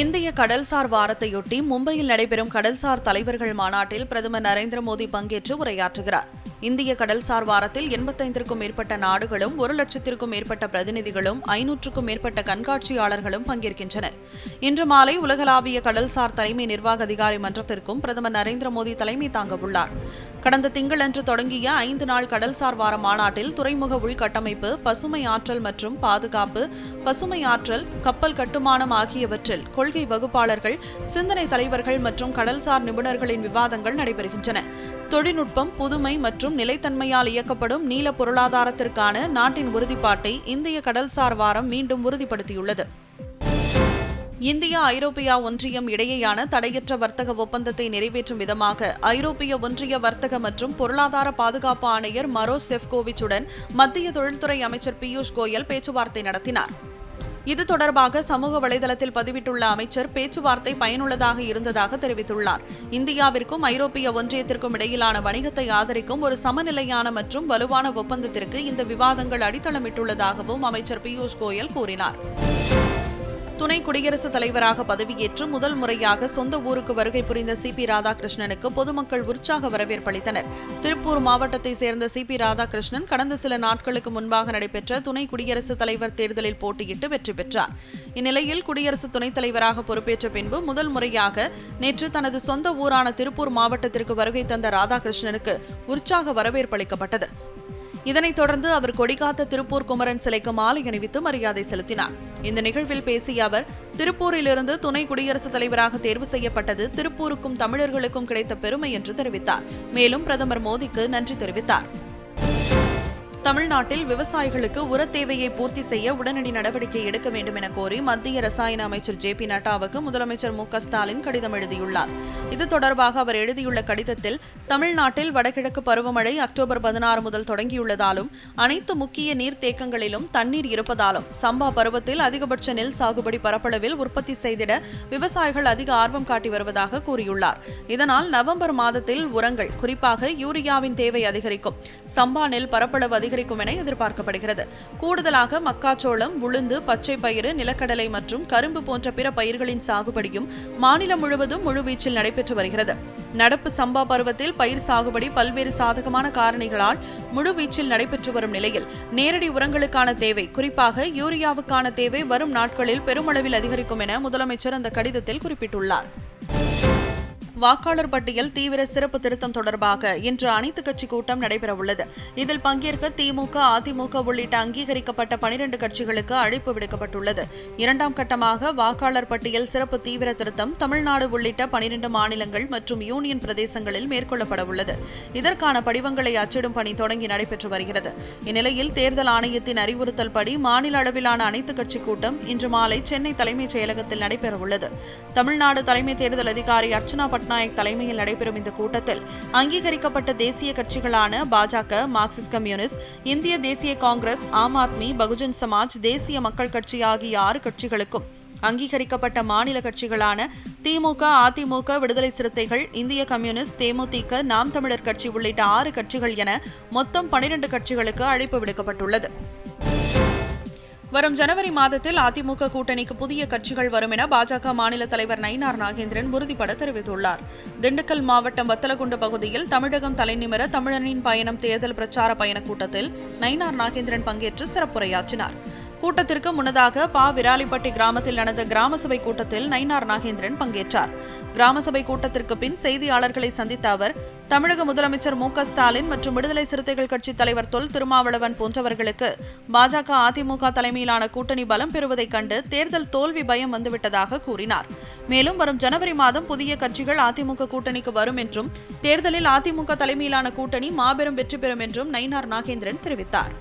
இந்திய கடல்சார் வாரத்தையொட்டி மும்பையில் நடைபெறும் கடல்சார் தலைவர்கள் மாநாட்டில் பிரதமர் நரேந்திர மோடி பங்கேற்று உரையாற்றுகிறார். இந்திய கடல்சார் வாரத்தில் எண்பத்தைந்திற்கும் மேற்பட்ட நாடுகளும் ஒரு லட்சத்திற்கும் மேற்பட்ட பிரதிநிதிகளும் ஐநூற்றுக்கும் மேற்பட்ட கண்காட்சியாளர்களும் பங்கேற்கின்றனர். இன்று மாலை உலகளாவிய கடல்சார் தலைமை நிர்வாக அதிகாரி மன்றத்திற்கும் பிரதமர் நரேந்திர மோடி தலைமை தாங்க உள்ளார் கடந்த திங்களன்று தொடங்கிய ஐந்து நாள் கடல்சார் வார மாநாட்டில் துறைமுக உள்கட்டமைப்பு பசுமை ஆற்றல் மற்றும் பாதுகாப்பு பசுமை ஆற்றல் கப்பல் கட்டுமானம் ஆகியவற்றில் கொள்கை வகுப்பாளர்கள் சிந்தனை தலைவர்கள் மற்றும் கடல்சார் நிபுணர்களின் விவாதங்கள் நடைபெறுகின்றன. தொழில்நுட்பம் புதுமை மற்றும் நிலைத்தன்மையால் இயக்கப்படும் நீல பொருளாதாரத்திற்கான நாட்டின் உறுதிப்பாட்டை இந்திய கடல்சார் வாரம் மீண்டும் உறுதிப்படுத்தியுள்ளது. இந்தியா ஐரோப்பியா ஒன்றியம் இடையேயான தடையற்ற வர்த்தக ஒப்பந்தத்தை நிறைவேற்றும் விதமாக ஐரோப்பிய ஒன்றிய வர்த்தக மற்றும் பொருளாதார பாதுகாப்பு ஆணையர் மரோஸ் செஃப்கோவிச்சுடன் மத்திய தொழில்துறை அமைச்சர் பியூஷ் கோயல் பேச்சுவார்த்தை நடத்தினார். இது தொடர்பாக சமூக வலைதளத்தில் பதிவிட்டுள்ள அமைச்சர் பேச்சுவார்த்தை பயனுள்ளதாக இருந்ததாக தெரிவித்துள்ளார். இந்தியாவிற்கும் ஐரோப்பிய ஒன்றியத்திற்கும் இடையிலான வணிகத்தை ஆதரிக்கும் ஒரு சமநிலையான மற்றும் வலுவான ஒப்பந்தத்திற்கு இந்த விவாதங்கள் அடித்தளமிட்டுள்ளதாகவும் அமைச்சர் பியூஷ் கோயல் கூறினார். துணை குடியரசுத் தலைவராக பதவியேற்று முதல் முறையாக சொந்த ஊருக்கு வருகை புரிந்த சி பி ராதாகிருஷ்ணனுக்கு பொதுமக்கள் உற்சாக வரவேற்பளித்தனர் திருப்பூர் மாவட்டத்தை சேர்ந்த சி பி ராதாகிருஷ்ணன் கடந்த சில நாட்களுக்கு முன்பாக நடைபெற்ற துணை குடியரசுத் தலைவர் தேர்தலில் போட்டியிட்டு வெற்றி பெற்றார். இந்நிலையில் குடியரசு துணைத் தலைவராக பொறுப்பேற்ற பின்பு முதல் முறையாக நேற்று தனது சொந்த ஊரான திருப்பூர் மாவட்டத்திற்கு வருகை தந்த ராதாகிருஷ்ணனுக்கு உற்சாக வரவேற்பளிக்கப்பட்டது இதனைத் தொடர்ந்து அவர் கொடிகாத்த திருப்பூர் குமரன் சிலைக்கு மாலை அணிவித்து மரியாதை செலுத்தினார். இந்த நிகழ்வில் பேசிய அவர் திருப்பூரிலிருந்து துணை குடியரசுத் தலைவராக தேர்வு செய்யப்பட்டது திருப்பூருக்கும் தமிழர்களுக்கும் கிடைத்த பெருமை என்று தெரிவித்தார். மேலும் பிரதமர் மோடிக்கு நன்றி தெரிவித்தார். தமிழ்நாட்டில் விவசாயிகளுக்கு உர தேவையை பூர்த்தி செய்ய உடனடி நடவடிக்கை எடுக்க வேண்டும் என கோரி மத்திய ரசாயன அமைச்சர் ஜே பி நட்டாவுக்கு முதலமைச்சர் மு க ஸ்டாலின் கடிதம் எழுதியுள்ளார். இது தொடர்பாக அவர் எழுதியுள்ள கடிதத்தில் தமிழ்நாட்டில் வடகிழக்கு பருவமழை அக்டோபர் பதினாறு முதல் தொடங்கியுள்ளதாலும் அனைத்து முக்கிய நீர்த்தேக்கங்களிலும் தண்ணீர் இருப்பதாலும் சம்பா பருவத்தில் அதிகபட்ச நெல் சாகுபடி பரப்பளவில் உற்பத்தி செய்திட விவசாயிகள் அதிக ஆர்வம் காட்டி வருவதாக கூறியுள்ளார். இதனால் நவம்பர் மாதத்தில் உரங்கள் குறிப்பாக யூரியாவின் தேவை அதிகரிக்கும். சம்பா நெல் பரப்பளவு அதிகரிக்கும் என எதிர்பார்க்கப்படுகிறது. கூடுதலாக மக்காச்சோளம் உளுந்து பச்சை பயிறு நிலக்கடலை மற்றும் கரும்பு போன்ற பிற பயிர்களின் சாகுபடியும் மாநிலம் முழுவதும் முழுவீச்சில் நடைபெற்று வருகிறது. நடப்பு சம்பா பருவத்தில் பயிர் சாகுபடி பல்வேறு சாதகமான காரணிகளால் முழுவீச்சில் நடைபெற்று வரும் நிலையில் நேரடி உரங்களுக்கான தேவை குறிப்பாக யூரியாவுக்கான தேவை வரும் நாட்களில் பெருமளவில் அதிகரிக்கும் என முதலமைச்சர் அந்த கடிதத்தில் குறிப்பிட்டுள்ளார். வாக்காளர் பட்டியல் தீவிர சிறப்பு திருத்தம் தொடர்பாக இன்று அனைத்துக் கட்சி கூட்டம் நடைபெறவுள்ளது. இதில் பங்கேற்க திமுக அதிமுக உள்ளிட்ட அங்கீகரிக்கப்பட்ட பனிரண்டு கட்சிகளுக்கு அழைப்பு விடுக்கப்பட்டுள்ளது. இரண்டாம் கட்டமாக வாக்காளர் பட்டியல் சிறப்பு தீவிர திருத்தம் தமிழ்நாடு உள்ளிட்ட பனிரண்டு மாநிலங்கள் மற்றும் யூனியன் பிரதேசங்களில் மேற்கொள்ளப்படவுள்ளது. இதற்கான படிவங்களை அச்சிடும் பணி தொடங்கி நடைபெற்று வருகிறது. இந்நிலையில் தேர்தல் ஆணையத்தின் அறிவுறுத்தல் படி மாநில அளவிலான அனைத்துக் கட்சி கூட்டம் இன்று மாலை சென்னை தலைமைச் செயலகத்தில் நடைபெறவுள்ளது. தமிழ்நாடு தலைமை தேர்தல் அதிகாரி அர்ச்சனா பட்நாயக் தலைமையில் நடைபெறும் இந்த கூட்டத்தில் அங்கீகரிக்கப்பட்ட தேசிய கட்சிகளான பாஜக மார்க்சிஸ்ட் கம்யூனிஸ்ட் இந்திய தேசிய காங்கிரஸ் ஆம் ஆத்மி பகுஜன் சமாஜ் தேசிய மக்கள் கட்சி ஆகிய ஆறு கட்சிகளுக்கும் அங்கீகரிக்கப்பட்ட மாநில கட்சிகளான திமுக அதிமுக விடுதலை சிறுத்தைகள் இந்திய கம்யூனிஸ்ட் தேமுதிக நாம் தமிழர் கட்சி உள்ளிட்ட ஆறு கட்சிகள் என மொத்தம் பனிரண்டு கட்சிகளுக்கு அழைப்பு விடுக்கப்பட்டுள்ளது. வரும் ஜனவரி மாதத்தில் அதிமுக கூட்டணிக்கு புதிய கட்சிகள் வரும் என பாஜக மாநில தலைவர் நயினார் நாகேந்திரன் உறுதிபட தெரிவித்துள்ளார். திண்டுக்கல் மாவட்டம் வத்தலகுண்டு பகுதியில் தமிழகம் தலைநிமிர தமிழனின் பயணம் தேர்தல் பிரச்சார பயணக் கூட்டத்தில் நயினார் நாகேந்திரன் பங்கேற்று சிறப்புரையாற்றினார். கூட்டத்திற்கு முன்னதாக பா. விராலிப்பட்டி கிராமத்தில் நடந்த கிராம சபை கூட்டத்தில் நயினார் நாகேந்திரன் பங்கேற்றார். கிராம சபை கூட்டத்திற்கு பின் செய்தியாளர்களை சந்தித்த அவர் தமிழக முதலமைச்சர் மு ஸ்டாலின் மற்றும் விடுதலை சிறுத்தைகள் கட்சித் தலைவர் தொல் திருமாவளவன் போன்றவர்களுக்கு பாஜக அதிமுக தலைமையிலான கூட்டணி பலம் பெறுவதைக் கண்டு தேர்தல் தோல்வி பயம் வந்துவிட்டதாக கூறினார். மேலும் வரும் ஜனவரி மாதம் புதிய கட்சிகள் அதிமுக கூட்டணிக்கு வரும் என்றும் தேர்தலில் அதிமுக தலைமையிலான கூட்டணி மாபெரும் வெற்றி பெறும் என்றும் நயினார் நாகேந்திரன் தெரிவித்தார்.